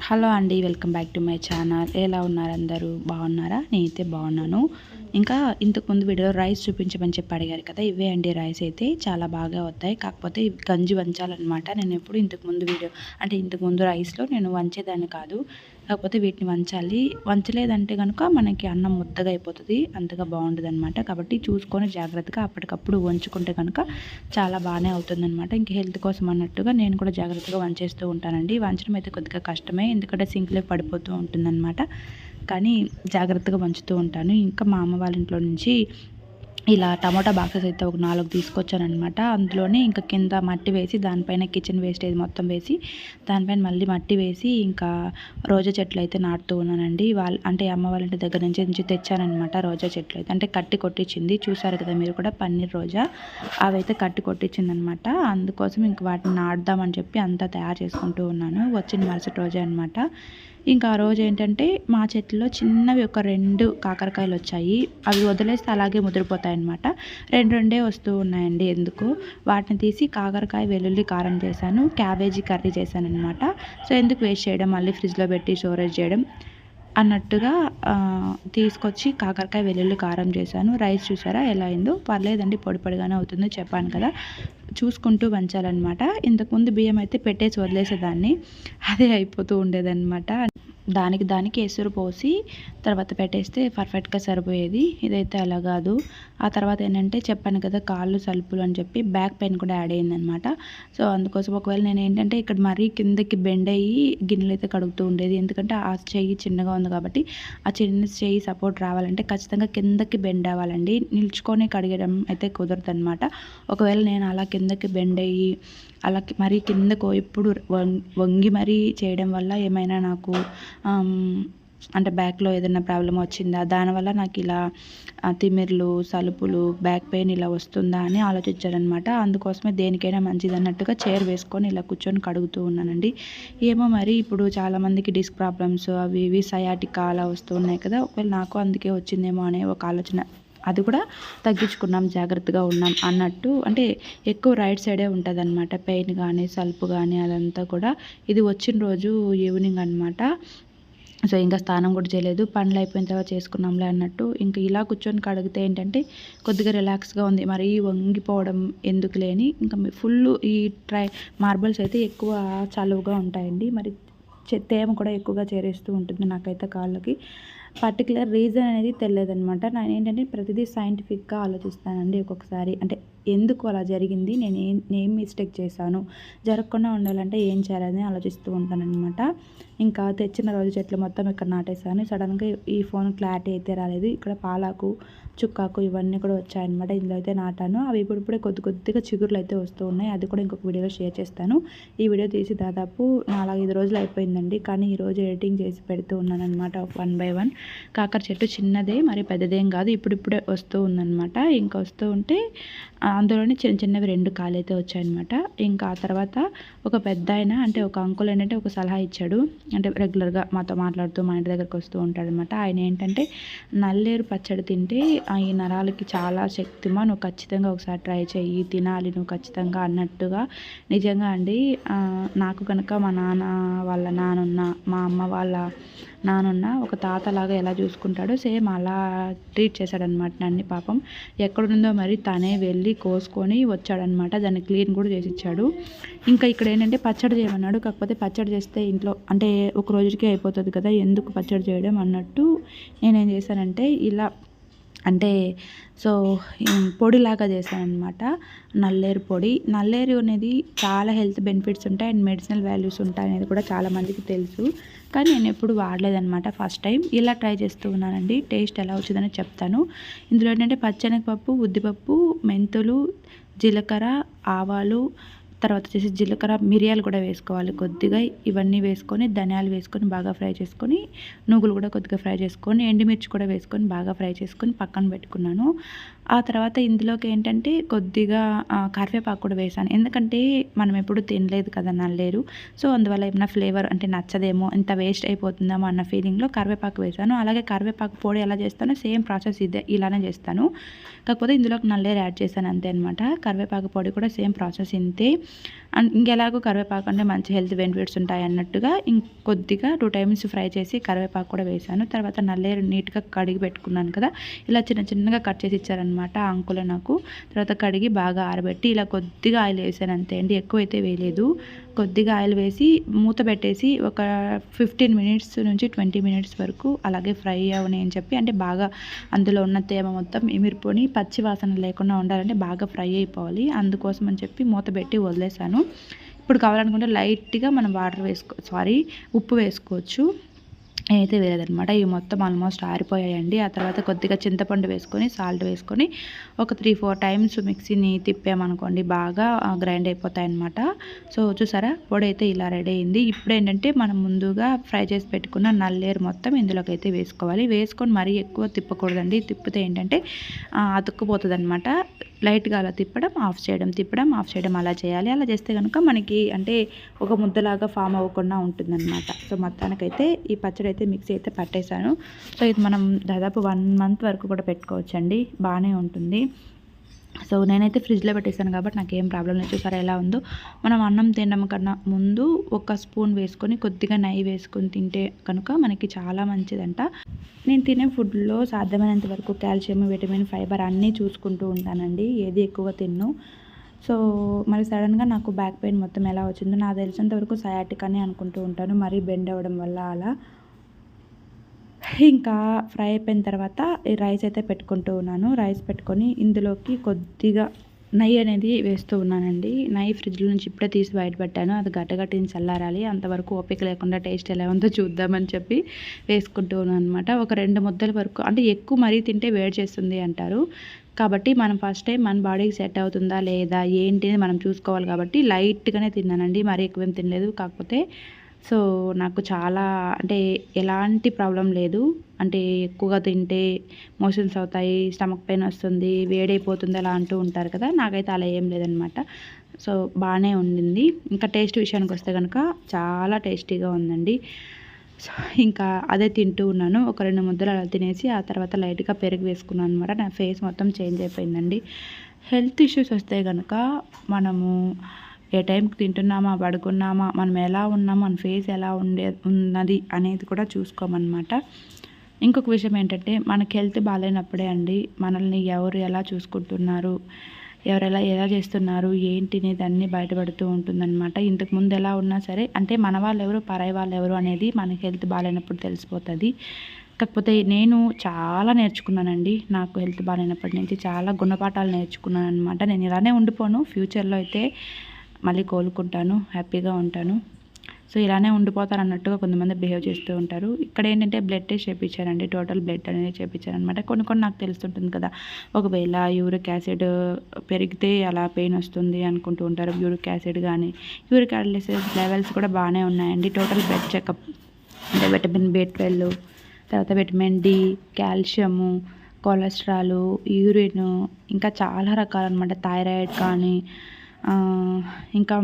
Hello అండి welcome back to my channel. ఎలా ఉన్నారు అందరూ? బాగున్నారా? నేనైతే బాగున్నాను. ఇంకా ఇంతకుముందు వీడియో రైస్ చూపించమని చెప్పి అడిగారు కదా ఇవే అండి రైస్ అయితే. చాలా బాగా వస్తాయి కాకపోతే గంజి వంచాలన్నమాట. నేను ఎప్పుడు ఇంతకుముందు వీడియో అంటే ఇంతకుముందు రైస్లో నేను వంచేదాన్ని కాదు. కాకపోతే వీటిని వంచాలి. వంచలేదంటే కనుక మనకి అన్నం ముద్దగా అయిపోతుంది. అంతగా బాగుంటుంది అనమాట కాబట్టి చూసుకొని జాగ్రత్తగా అప్పటికప్పుడు వంచుకుంటే కనుక చాలా బాగానే అవుతుందన్నమాట. ఇంక హెల్త్ కోసం అన్నట్టుగా నేను కూడా జాగ్రత్తగా వంచేస్తూ ఉంటానండి. వంచడం అయితే కొద్దిగా కష్టమే. ఎందుకంటే సింక్లో పడిపోతూ ఉంటుందన్నమాట. కానీ జాగ్రత్తగా వంచుతూ ఉంటాను. ఇంకా మా అమ్మ వాళ్ళ ఇంట్లో నుంచి ఇలా టమాటా బాక్సెస్ అయితే ఒక నాలుగు తీసుకొచ్చానమాట అందులోనే ఇంకా కింద మట్టి వేసి దానిపైన కిచెన్ వేస్టేజ్ మొత్తం వేసి దానిపైన మళ్ళీ మట్టి వేసి ఇంకా రోజా చెట్లు అయితే నాటుతూ ఉన్నానండి. వాళ్ళ అంటే అమ్మ వాళ్ళ ఇంటి దగ్గర నుంచి నుంచి తెచ్చానమాట రోజా చెట్లు అయితే. అంటే కట్టి కొట్టించింది. చూసారు కదా మీరు కూడా పన్నీర్ రోజా. అవైతే కట్టి కొట్టించింది అనమాట అందుకోసం ఇంక వాటిని నాటుదామని చెప్పి అంతా తయారు చేసుకుంటూ ఉన్నాను. వచ్చిన మరుసటి రోజే అనమాట ఇంకా ఆ రోజు ఏంటంటే మా చెట్లో చిన్నవి ఒక రెండు కాకరకాయలు వచ్చాయి. అవి వదిలేస్తే అలాగే ముదిరిపోతాయి అనమాట రెండు రెండే వస్తూ ఉన్నాయండి ఎందుకు? వాటిని తీసి కాకరకాయ వెల్లుల్లి కారం చేశాను. క్యాబేజీ కర్రీ చేశాను అనమాట సో ఎందుకు వేస్ట్ చేయడం? మళ్ళీ ఫ్రిడ్జ్లో పెట్టి స్టోరేజ్ చేయడం. అన్నట్టుగా తీసుకొచ్చి కాకరకాయ వెల్లుల్లి కారం చేశాను. రైస్ చూసారా? ఎలా అయిందో? పర్లేదండి పొడి పొడిగానే అవుతుంది చెప్పాను కదా. చూసుకుంటూ వంచాలన్నమాట. ఇంతకుముందు బియ్యం అయితే పెట్టేసి వదిలేసేదాన్ని. అదే అయిపోతూ ఉండేదన్నమాట. దానికి దానికి ఎసురు పోసి తర్వాత పెట్టేస్తే పర్ఫెక్ట్గా సరిపోయేది. ఇదైతే అలా కాదు. ఆ తర్వాత ఏంటంటే చెప్పాను కదా కాళ్ళు సలుపులు అని చెప్పి బ్యాక్ పెయిన్ కూడా యాడ్ అయిందనమాట సో అందుకోసం ఒకవేళ నేను ఏంటంటే ఇక్కడ మరీ కిందకి బెండ్ అయ్యి గిన్నెలు అయితే కడుగుతూ ఉండేది. ఎందుకంటే ఆ చెయ్యి చిన్నగా ఉంది కాబట్టి ఆ చిన్న చెయ్యి సపోర్ట్ రావాలంటే ఖచ్చితంగా కిందకి బెండ్ అవ్వాలండి. నిల్చుకొని కడిగడం అయితే కుదరదు అనమాట ఒకవేళ నేను అలా కిందకి బెండ్ అయ్యి అలా మరీ కిందకు ఇప్పుడు వంగి మరీ చేయడం వల్ల ఏమైనా నాకు అంటే బ్యాక్లో ఏదైనా ప్రాబ్లం వచ్చిందా? దానివల్ల నాకు ఇలా తిమిర్లు సలుపులు బ్యాక్ పెయిన్ ఇలా వస్తుందా అని ఆలోచించారనమాట అందుకోసమే దేనికైనా మంచిది అన్నట్టుగా చైర్ వేసుకొని ఇలా కూర్చొని కడుగుతూ ఉన్నానండి. ఏమో మరి ఇప్పుడు చాలామందికి డిస్క్ ప్రాబ్లమ్స్ అవి ఇవి సయాటికా అలా వస్తున్నాయి కదా. ఒకవేళ నాకు అందుకే వచ్చిందేమో అనే ఒక ఆలోచన అది కూడా తగ్గించుకున్నాం జాగ్రత్తగా ఉన్నాం అన్నట్టు. అంటే ఎక్కువ రైట్ సైడే ఉంటుంది అనమాట పెయిన్ కానీ సల్పు కానీ అదంతా కూడా. ఇది వచ్చిన రోజు ఈవినింగ్ అనమాట సో ఇంకా స్నానం కూడా చేయలేదు. పనులు అయిపోయిన తర్వాత చేసుకున్నాంలే అన్నట్టు. ఇంకా ఇలా కూర్చొని కడిగితే ఏంటంటే కొద్దిగా రిలాక్స్గా ఉంది. మరి వంగిపోవడం ఎందుకు లేని. ఇంకా ఫుల్ ఈ ట్రై మార్బల్స్ అయితే ఎక్కువ చలువుగా ఉంటాయండి. మరి తేమ కూడా ఎక్కువగా చేరేస్తూ ఉంటుంది నాకైతే కాళ్ళకి. పర్టికులర్ రీజన్ అనేది తెలియదనమాట నేను ఏంటంటే ప్రతిదీ సైంటిఫిక్గా ఆలోచిస్తానండి ఒక్కొక్కసారి. అంటే ఎందుకు అలా జరిగింది? నేను ఏం ఏం మిస్టేక్ చేశాను? జరగకుండా ఉండాలంటే ఏం చేయాలని ఆలోచిస్తూ ఉంటానన్నమాట. ఇంకా తెచ్చిన రోజు చెట్లు మొత్తం ఇక్కడ నాటేశాను. సడన్గా ఈ ఫోన్ క్లారిటీ అయితే రాలేదు. ఇక్కడ పాలాకు చుక్కాకు ఇవన్నీ కూడా వచ్చాయన్నమాట. ఇందులో అయితే నాటాను. అవి ఇప్పుడిప్పుడే కొద్ది కొద్దిగా చిగురులు అయితే వస్తూ ఉన్నాయి. అది కూడా ఇంకొక వీడియోలో షేర్ చేస్తాను. ఈ వీడియో తీసి దాదాపు నాలుగైదు రోజులు అయిపోయిందండి. కానీ ఈరోజు ఎడిటింగ్ చేసి పెడుతూ ఉన్నాను అనమాట వన్ బై వన్. కాకర చెట్టు చిన్నదే మరి పెద్దదేం కాదు. ఇప్పుడిప్పుడే వస్తూ ఉందన్నమాట. ఇంకా వస్తూ ఉంటే అందులోనే చిన్న చిన్నవి రెండు కాలు అయితే వచ్చాయన్నమాట. ఇంకా ఆ తర్వాత ఒక పెద్ద ఆయన అంటే ఒక అంకుల్ ఏంటంటే ఒక సలహా ఇచ్చాడు. అంటే రెగ్యులర్గా మాతో మాట్లాడుతూ మా ఇంటి దగ్గరకు వస్తూ ఉంటాడనమాట ఆయన ఏంటంటే నల్లేరు పచ్చడి తింటే ఈ నరాలకి చాలా శక్తిమా నువ్వు ఖచ్చితంగా ఒకసారి ట్రై చేయి తినాలి నువ్వు ఖచ్చితంగా అన్నట్టుగా. నిజంగా అండి నాకు కనుక మా నాన్న వాళ్ళ నానున్న మా అమ్మ వాళ్ళ నానున్న ఒక తాతలాగా ఎలా చూసుకుంటాడో సేమ్ అలా ట్రీట్ చేశాడనమాట నన్ను పాపం. ఎక్కడుందో మరి తనే వెళ్ళి కోసుకొని వచ్చాడనమాట దాన్ని క్లీన్ కూడా చేసి ఇచ్చాడు ఇంకా ఇక్కడ ఏంటంటే పచ్చడి చేయమన్నాడు. కాకపోతే పచ్చడి చేస్తే ఇంట్లో అంటే ఒక రోజుకి అయిపోతుంది కదా ఎందుకు పచ్చడి చేయడం అన్నట్టు నేనేం చేశానంటే ఇలా అంటే సో పొడిలాగా చేశాను అనమాట నల్లేరు పొడి. నల్లేరు అనేది చాలా హెల్త్ బెనిఫిట్స్ ఉంటాయి అండ్ మెడిసినల్ వాల్యూస్ ఉంటాయి అనేది కూడా చాలామందికి తెలుసు. కానీ నేను ఎప్పుడు వాడలేదనమాట ఫస్ట్ టైం. ఇలా ట్రై చేస్తూ ఉన్నానండి. టేస్ట్ ఎలా వచ్చిందని చెప్తాను. ఇందులో ఏంటంటే పచ్చనగపప్పు ఉద్దిపప్పు మెంతులు జీలకర్ర ఆవాలు తర్వాత వచ్చేసి జీలకర్ర మిరియాలు కూడా వేసుకోవాలి కొద్దిగా. ఇవన్నీ వేసుకొని ధనియాలు వేసుకొని బాగా ఫ్రై చేసుకొని నువ్వులు కూడా కొద్దిగా ఫ్రై చేసుకొని ఎండుమిర్చి కూడా వేసుకొని బాగా ఫ్రై చేసుకొని పక్కన పెట్టుకున్నాను. ఆ తర్వాత ఇందులోకి ఏంటంటే కొద్దిగా కరివేపాకు కూడా వేసాను. ఎందుకంటే మనం ఎప్పుడు తినలేదు కదా నల్లేరు. సో అందువల్ల ఏమైనా ఫ్లేవర్ అంటే నచ్చదేమో ఇంత వేస్ట్ అయిపోతుందేమో అన్న ఫీలింగ్లో కరివేపాకు వేసాను. అలాగే కరివేపాకు పొడి ఎలా చేస్తానో సేమ్ ప్రాసెస్ ఇదే ఇలానే చేస్తాను. కాకపోతే ఇందులోకి నల్లేరు యాడ్ చేశాను అంతే అనమాట కరివేపాకు పొడి కూడా సేమ్ ప్రాసెస్ ఇంతే. అండ్ ఇంకెలాగో కరివేపాకు అంటే మంచి హెల్త్ బెనిఫిట్స్ ఉంటాయి అన్నట్టుగా ఇంకొద్దిగా టూ టైమ్స్ ఫ్రై చేసి కరివేపాకు కూడా వేసాను. తర్వాత నల్లేరు నీట్గా కడిగి పెట్టుకున్నాను కదా. ఇలా చిన్న చిన్నగా కట్ చేసి ఇచ్చారనమాట ఆ అంకులే నాకు. తర్వాత కడిగి బాగా ఆరబెట్టి ఇలా కొద్దిగా ఆయిల్ వేసాను అంతే అండి. ఎక్కువ అయితే వేయలేదు. కొద్దిగా ఆయిల్ వేసి మూత పెట్టేసి ఒక ఫిఫ్టీన్ మినిట్స్ నుంచి ట్వంటీ మినిట్స్ వరకు అలాగే ఫ్రై అవని అని చెప్పి అంటే బాగా అందులో ఉన్న తేమ మొత్తం ఎమిరిపోని పచ్చి వాసన లేకుండా ఉండాలంటే బాగా ఫ్రై అయిపోవాలి. అందుకోసం అని చెప్పి మూత పెట్టి వదిలేసాను ఇప్పుడు కావాలనుకుంటే లైట్గా మనం వాటర్ వేసుకో సారీ ఉప్పు వేసుకోవచ్చు. అయితే వేయలేదనమాట ఇవి మొత్తం ఆల్మోస్ట్ ఆరిపోయాయండి. ఆ తర్వాత కొద్దిగా చింతపండు వేసుకొని సాల్ట్ వేసుకొని ఒక త్రీ ఫోర్ టైమ్స్ మిక్సీని తిప్పామనుకోండి బాగా గ్రైండ్ అయిపోతాయన్నమాట. సో చూసారా? పొడి అయితే ఇలా రెడీ అయింది. ఇప్పుడు ఏంటంటే మనం ముందుగా ఫ్రై చేసి పెట్టుకున్న నల్లేరు మొత్తం ఇందులోకి అయితే వేసుకోవాలి. వేసుకొని మరీ ఎక్కువ తిప్పకూడదండి. తిప్పితే ఏంటంటే అతుక్కుపోతుంది అనమాట లైట్గా అలా తిప్పడం ఆఫ్ చేయడం తిప్పడం ఆఫ్ చేయడం అలా చేయాలి. అలా చేస్తే కనుక మనకి అంటే ఒక ముద్దలాగా ఫామ్ అవ్వకుండా ఉంటుందన్నమాట. సో మొత్తానికైతే ఈ పచ్చడి అయితే మిక్సీ అయితే పట్టేశాను. సో ఇది మనం దాదాపు వన్ మంత్ వరకు కూడా పెట్టుకోవచ్చండి. బాగానే ఉంటుంది. సో నేనైతే ఫ్రిడ్జ్లో పెట్టేశాను కాబట్టి నాకు ఏం ప్రాబ్లం లేదు. చూసారా ఎలా ఉందో? మనం అన్నం తినడం కన్నా ముందు ఒక స్పూన్ వేసుకొని కొద్దిగా నెయ్యి వేసుకొని తింటే కనుక మనకి చాలా మంచిదంట. నేను తినే ఫుడ్లో సాధ్యమైనంత వరకు కాల్షియం విటమిన్ ఫైబర్ అన్నీ చూసుకుంటూ ఉంటానండి. ఏది ఎక్కువ తిన్ను. సో మరి సడన్గా నాకు బ్యాక్ పెయిన్ మొత్తం ఎలా వచ్చిందో నాకు తెలిసినంత వరకు సయాటిక్ అని అనుకుంటూ ఉంటాను. మరీ బెండ్ అవ్వడం వల్ల అలా. ఇంకా ఫ్రై అయిపోయిన తర్వాత ఈ రైస్ అయితే పెట్టుకుంటూ ఉన్నాను. రైస్ పెట్టుకొని ఇందులోకి కొద్దిగా నెయ్యి అనేది వేస్తూ ఉన్నానండి. నెయ్యి ఫ్రిడ్జ్లో నుంచి ఇప్పుడే తీసి బయట పెట్టాను అది గట్టగట్టిని చల్లారాలి. అంతవరకు ఓపిక లేకుండా టేస్ట్ ఎలా ఉందో చూద్దామని చెప్పి వేసుకుంటూ ఉన్నాను అనమాట ఒక రెండు ముద్దల వరకు అంటే ఎక్కువ మరీ తింటే వేడి చేస్తుంది అంటారు. కాబట్టి మనం ఫస్ట్ టైం మన బాడీకి సెట్ అవుతుందా లేదా ఏంటి మనం చూసుకోవాలి కాబట్టి లైట్గానే తిన్నానండి. మరీ ఎక్కువేం తినలేదు. కాకపోతే సో నాకు చాలా అంటే ఎలాంటి ప్రాబ్లం లేదు. అంటే ఎక్కువగా తింటే మోషన్స్ అవుతాయి స్టమక్ పెయిన్ వస్తుంది వేడైపోతుంది అలా అంటూ ఉంటారు కదా నాకైతే అలా ఏం లేదనమాట. సో బాగానే ఉండింది. ఇంకా టేస్ట్ విషయానికి వస్తే కనుక చాలా టేస్టీగా ఉందండి. సో ఇంకా అదే తింటూ ఉన్నాను. ఒక రెండు ముద్దలు అలా తినేసి ఆ తర్వాత లైట్గా పెరుగు వేసుకున్నాను అనమాట నా ఫేస్ మొత్తం చేంజ్ అయిపోయిందండి. హెల్త్ ఇష్యూస్ వస్తే కనుక మనము ఏ టైంకి తింటున్నామా పడుకున్నామా మనం ఎలా ఉన్నామా మన ఫేస్ ఎలా ఉండే ఉన్నది అనేది కూడా చూసుకోమన్నమాట. ఇంకొక విషయం ఏంటంటే మనకి హెల్త్ బాగాలేనప్పుడే అండి మనల్ని ఎవరు ఎలా చూసుకుంటున్నారు ఎవరు ఎలా ఎలా చేస్తున్నారు ఏంటి అనేది అన్నీ బయటపడుతూ ఉంటుందన్నమాట. ఇంతకుముందు ఎలా ఉన్నా సరే అంటే మన వాళ్ళు ఎవరు పరాయి వాళ్ళు ఎవరు అనేది మనకి హెల్త్ బాగాలేనప్పుడు తెలిసిపోతుంది. కాకపోతే నేను చాలా నేర్చుకున్నానండి నాకు హెల్త్ బాగాలేనప్పటి నుంచి చాలా గుణపాఠాలు నేర్చుకున్నాను అనమాట నేను ఇలానే ఉండిపోను ఫ్యూచర్లో అయితే మళ్ళీ కోలుకుంటాను హ్యాపీగా ఉంటాను. సో ఇలానే ఉండిపోతారు అన్నట్టుగా కొంతమంది బిహేవ్ చేస్తూ ఉంటారు. ఇక్కడ ఏంటంటే బ్లడ్ టెస్ట్ చేయించారండి టోటల్ బ్లడ్ అనేది చేయించారనమాట కొన్ని కొన్ని నాకు తెలుస్తుంటుంది కదా ఒకవేళ యూరిక్ యాసిడ్ పెరిగితే అలా పెయిన్ వస్తుంది అనుకుంటూ ఉంటారు. యూరిక్ యాసిడ్ కానీ యూరిక్ యాసిడ్ లెవెల్స్ కూడా బాగానే ఉన్నాయండి. టోటల్ బ్లడ్ చెకప్ అంటే విటమిన్ బి ట్వెల్వ్ తర్వాత vitamin D calcium cholesterol urine ఇంకా చాలా రకాలన్నమాట. థైరాయిడ్ కానీ ఇంకా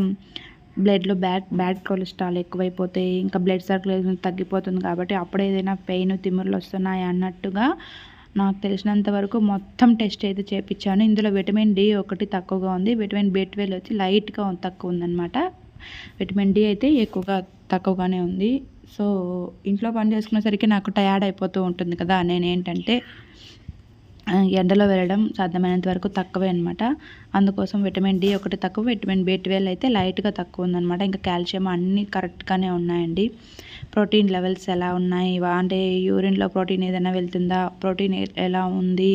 బ్లడ్లో బ్యాడ్ బ్యాడ్ కొలెస్ట్రాల్ ఎక్కువైపోతే ఇంకా బ్లడ్ సర్క్యులేషన్ తగ్గిపోతుంది కాబట్టి అప్పుడు ఏదైనా పెయిన్ తిమ్మిర్లు వస్తున్నాయి అన్నట్టుగా నాకు తెలిసినంత వరకు మొత్తం టెస్ట్ అయితే చేయించాను ఇందులో విటమిన్ డి ఒకటి తక్కువగా ఉంది. విటమిన్ బి ట్వెల్వ్ వచ్చి లైట్గా తక్కువ ఉందన్నమాట. విటమిన్ డి అయితే ఎక్కువగా తక్కువగానే ఉంది. సో ఇంట్లో పని చేసుకునేసరికి నాకు టయార్డ్ అయిపోతూ ఉంటుంది కదా నేను ఏంటంటే ఎండలో వెళ్ళడం సాధ్యమైనంత వరకు తక్కువే అనమాట అందుకోసం విటమిన్ డి ఒకటి తక్కువ విటమిన్ బి ట్వెల్వ్ అయితే లైట్గా తక్కువ ఉందన్నమాట. ఇంకా కాల్షియం అన్నీ కరెక్ట్గానే ఉన్నాయండి. ప్రోటీన్ లెవెల్స్ ఎలా ఉన్నాయి? అంటే యూరిన్లో ప్రోటీన్ ఏదైనా వెళ్తుందా? ప్రోటీన్ ఎలా ఉంది?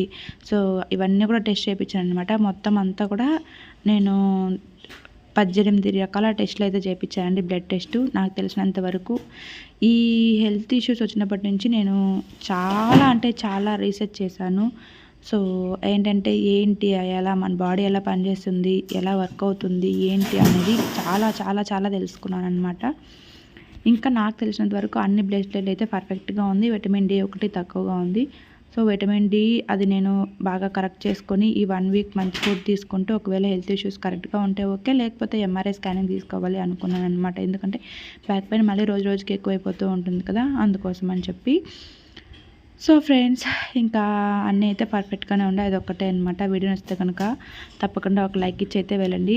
సో ఇవన్నీ కూడా టెస్ట్ చేయించాను అనమాట మొత్తం అంతా కూడా నేను పద్దెనిమిది రకాల టెస్టులు అయితే చేయించానండి బ్లడ్ టెస్ట్. నాకు తెలిసినంత వరకు ఈ హెల్త్ ఇష్యూస్ వచ్చినప్పటి నుంచి నేను చాలా అంటే చాలా రీసెర్చ్ చేశాను. సో ఏంటంటే ఏంటి ఎలా మన బాడీ ఎలా పనిచేస్తుంది ఎలా వర్క్ అవుతుంది ఏంటి అనేది చాలా చాలా చాలా తెలుసుకున్నాను అనమాట ఇంకా నాకు తెలిసినంత వరకు అన్ని బ్లడ్ అయితే పర్ఫెక్ట్గా ఉంది విటమిన్ డి ఒకటి తక్కువగా ఉంది. సో విటమిన్ డి అది నేను బాగా కరెక్ట్ చేసుకొని ఈ వన్ వీక్ మంచి ఫుడ్ తీసుకుంటే ఒకవేళ హెల్త్ ఇష్యూస్ కరెక్ట్గా ఉంటే ఓకే లేకపోతే ఎంఆర్ఐ స్కానింగ్ తీసుకోవాలి అనుకున్నాను అనమాట ఎందుకంటే బ్యాక్ పెయిన్ మళ్ళీ రోజు రోజుకి ఎక్కువైపోతూ ఉంటుంది కదా అందుకోసం అని చెప్పి. సో ఫ్రెండ్స్ ఇంకా అన్నీ అయితే పర్ఫెక్ట్గానే ఉండే అది ఒక్కటే అనమాట వీడియో నచ్చితే కనుక తప్పకుండా ఒక లైక్ ఇచ్చి అయితే వెళ్ళండి.